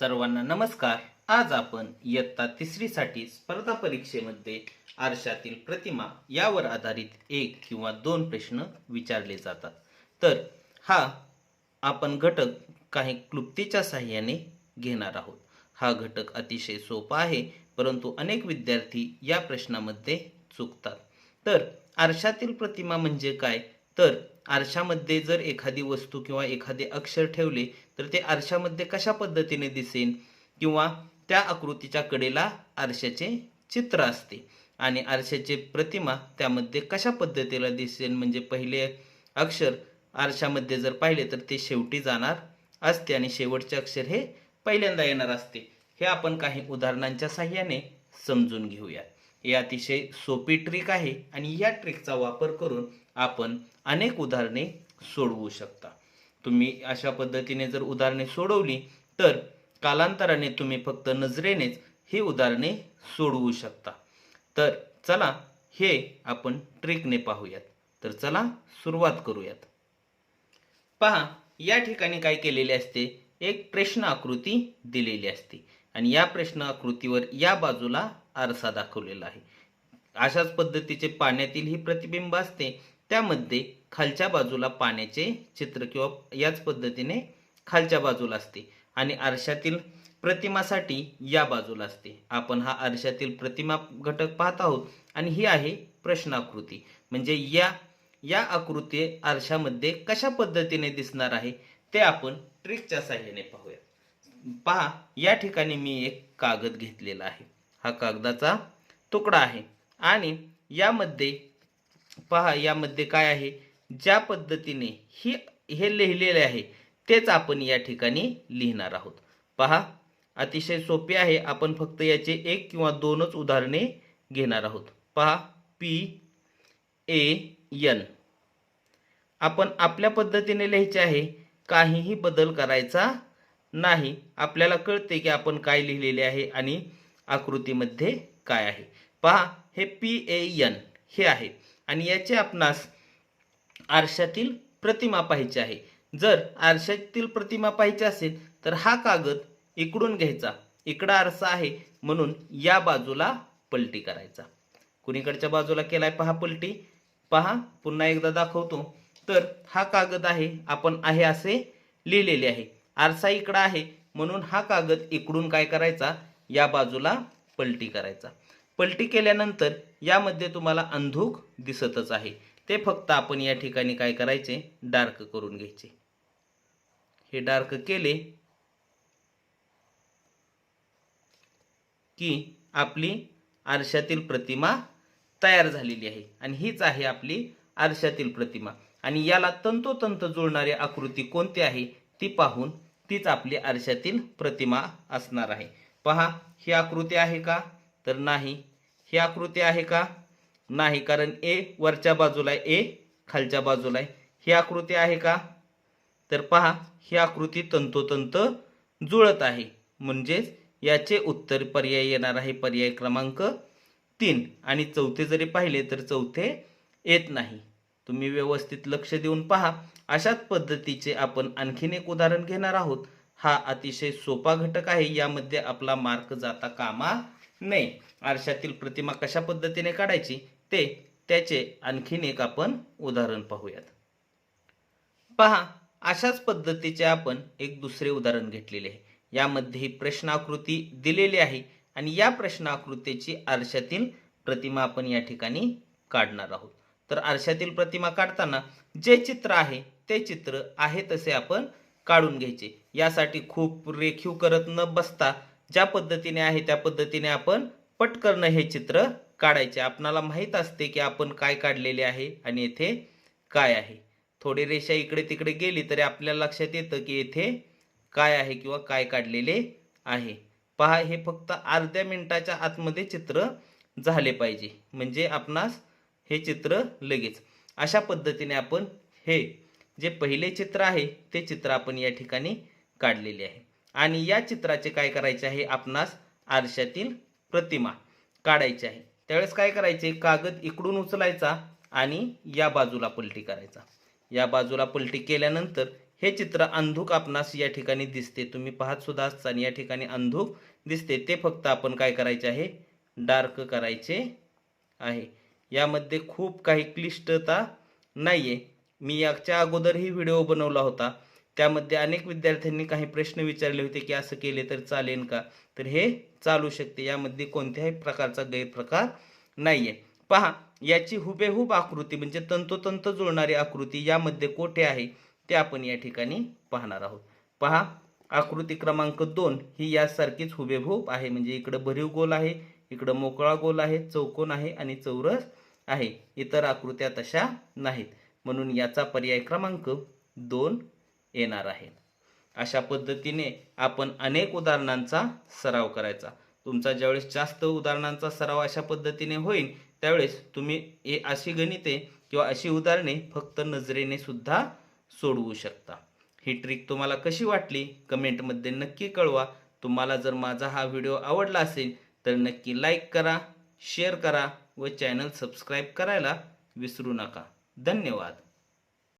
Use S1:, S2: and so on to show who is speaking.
S1: सर्वांना नमस्कार. आज आपण इयत्ता तिसरीसाठी स्पर्धा परीक्षेमध्ये आरशातील प्रतिमा यावर आधारित एक किंवा दोन प्रश्न विचारले जातात. तर हा आपण घटक काही क्लुप्तीच्या साह्याने घेणार आहोत. हा घटक अतिशय सोपा आहे परंतु अनेक विद्यार्थी या प्रश्नामध्ये चुकतात. तर आरशातील प्रतिमा म्हणजे काय? तर आरशामध्ये जर एखादी वस्तू किंवा एखादे अक्षर ठेवले तर ते आरशामध्ये कशा पद्धतीने दिसेल किंवा त्या आकृतीच्या कडेला आरशाचे चित्र असते. आणि आरशाचे प्रतिमा त्यामध्ये कशा पद्धतीला दिसेल म्हणजे पहिले अक्षर आरशामध्ये जर पाहिले तर ते शेवटी जाणार असते आणि शेवटचे अक्षर हे पहिल्यांदा येणार असते. हे आपण काही उदाहरणांच्या साह्याने समजून घेऊया. ही अतिशय सोपी ट्रिक आहे आणि या ट्रिकचा वापर करून आपण अनेक उदाहरणे सोडवू शकता. तुम्ही अशा पद्धतीने जर उदाहरणे सोडवली तर कालांतराने तुम्ही फक्त नजरेनेच ही उदाहरणे सोडवू शकता. तर चला हे आपण ट्रिकने पाहूयात. तर चला सुरुवात करूयात. पहा या ठिकाणी काय केलेले असते? एक प्रश्न आकृती दिलेली असते. आणि या प्रश्न आकृतीवर या बाजूला आरसा दाखवलेला आहे. अशाच पद्धतीचे पाण्यातील ही प्रतिबिंब असते त्यामध्ये खालच्या बाजूला पाण्याचे चित्र किंवा याच पद्धतीने खालच्या बाजूला असते आणि आरशातील प्रतिमासाठी या बाजूला असते. आपण हा आरशातील प्रतिमा घटक पाहत आहोत आणि ही आहे प्रश्नाकृती. म्हणजे या या आकृती आरशामध्ये कशा पद्धतीने दिसणार आहे ते आपण ट्रिकच्या साह्याने पाहूया पहा या ठिकाणी मी एक कागद घेतलेला आहे. हा कागदाचा तुकडा आहे. आणि यामध्ये पहा यामध्ये काय आहे? ज्या पद्धतीने ही हे लिहिलेले आहे तेच आपण या ठिकाणी लिहिणार आहोत. पहा अतिशय सोपे आहे. आपण फक्त याचे एक किंवा दोनच उदाहरणे घेणार आहोत. पहा पी ए एन आपण आपल्या पद्धतीने लिहायचे आहे. काहीही बदल करायचा नाही. आपल्याला कळते की आपण काय लिहिलेले आहे आणि आकृतीमध्ये काय आहे? पहा हे पी ए एन हे आहे आणि याचे आपणास आरशातील प्रतिमा पाहिजे आहे. जर आरशातील प्रतिमा पाहिजे असेल तर हा कागद इकडून घ्यायचा. इकडं आरसा आहे म्हणून या बाजूला पलटी करायचा. कुणीकडच्या बाजूला केलाय पहा पलटी? पहा पुन्हा एकदा दाखवतो. तर हा कागद आहे आपण आहे असे लिहिलेले आहे. आरसा इकडं आहे म्हणून हा कागद इकडून काय करायचा? या बाजूला पलटी करायचा. पलटी केल्यानंतर यामध्ये तुम्हाला अंधूक दिसतच आहे. ते फक्त आपण या ठिकाणी काय करायचे? डार्क करून घ्यायचे. हे डार्क केले की आपली आरशातील प्रतिमा तयार झालेली आहे. आणि हीच आहे आपली आरशातील प्रतिमा. आणि याला तंतोतंत जुळणारी आकृती कोणती आहे? ती पाहून तीच आपली आरशातील प्रतिमा असणार आहे. पहा ही आकृती आहे का? तर नाही. ही आकृती आहे का? नाही कारण ए वरच्या बाजूला आहे ए खालच्या बाजूला आहे. ही आकृती आहे का? तर पहा ही आकृती तंतोतंत जुळत आहे. म्हणजेच याचे उत्तर पर्याय येणार आहे. पर्याय क्रमांक तीन. आणि चौथे जरी पाहिले तर चौथे येत नाही. तुम्ही व्यवस्थित लक्ष देऊन पहा. अशाच पद्धतीचे आपण आणखीन एक उदाहरण घेणार आहोत. हा अतिशय सोपा घटक आहे. यामध्ये आपला मार्क जाता कामा नाही आरशातील प्रतिमा कशा पद्धतीने काढायची ते त्याचे आणखीन एक आपण उदाहरण पाहूयात. पहा अशाच पद्धतीचे आपण एक दुसरे उदाहरण घेतलेले आहे. यामध्ये ही प्रश्नाकृती दिलेली आहे आणि या प्रश्नाकृतीची आरशातील प्रतिमा आपण या ठिकाणी काढणार आहोत. तर आरशातील प्रतिमा काढताना जे चित्र आहे ते चित्र आहे तसे आपण काढून घ्यायचे. यासाठी खूप रेखीव करत न बसता ज्या पद्धतीने आहे त्या पद्धतीने आपण पटकन हे चित्र काढायचे. आपणाला माहीत असते की आपण काय काढलेले आहे आणि येथे काय आहे. थोडी रेषा इकडे तिकडे गेली तरी आपल्याला लक्षात येतं की येथे काय आहे किंवा काय काढलेले आहे. पहा हे फक्त अर्ध्या मिनिटाच्या आतमध्ये चित्र झाले पाहिजे. म्हणजे आपणास हे चित्र लगेच. अशा पद्धतीने आपण हे जे पहिले चित्र आहे ते चित्र आपण या ठिकाणी काढलेली आहे. आणि या चित्राचे काय करायचे आहे? आपणास आरशातील प्रतिमा काढायची आहे. त्यावेळेस काय करायचे? कागद इकडून उचलायचा आणि या बाजूला पलटी करायचा. या बाजूला पलटी केल्यानंतर हे चित्र अंधुक आपणास या ठिकाणी दिसते. तुम्ही पाहत सुद्धा असताल या ठिकाणी अंधुक दिसते. ते फक्त आपण काय करायचे आहे? डार्क करायचे आहे. यामध्ये खूप काही क्लिष्टता नाही आहे मी याच्या अगोदरही व्हिडिओ बनवला होता. त्यामध्ये अनेक विद्यार्थ्यांनी काही प्रश्न विचारले होते की असं केले तर चालेल का? तर हे चालू शकते. यामध्ये कोणत्याही प्रकारचा गैरप्रकार नाही आहे पहा याची हुबेहूब आकृती म्हणजे तंतोतंत जुळणारी आकृती यामध्ये कोठे आहे ते आपण या ठिकाणी पाहणार आहोत. पहा आकृती क्रमांक दोन ही यासारखीच हुबेहूब आहे. म्हणजे इकडं भरीव गोल आहे इकडं मोकळा गोल आहे चौकोन आहे आणि चौरस आहे. इतर आकृत्या तशा नाहीत. म्हणून याचा पर्याय क्रमांक दोन येणार आहे. अशा पद्धतीने आपण अनेक उदाहरणांचा सराव करायचा. तुमचा ज्यावेळेस जास्त उदाहरणांचा सराव अशा पद्धतीने होईल त्यावेळेस तुम्ही हे अशी गणिते किंवा अशी उदाहरणे फक्त नजरेने सुद्धा सोडवू शकता. ही ट्रिक तुम्हाला कशी वाटली? कमेंटमध्ये नक्की कळवा. तुम्हाला जर माझा हा व्हिडिओ आवडला असेल तर नक्की लाईक करा शेअर करा व चॅनल सबस्क्राईब करायला विसरू नका. धन्यवाद.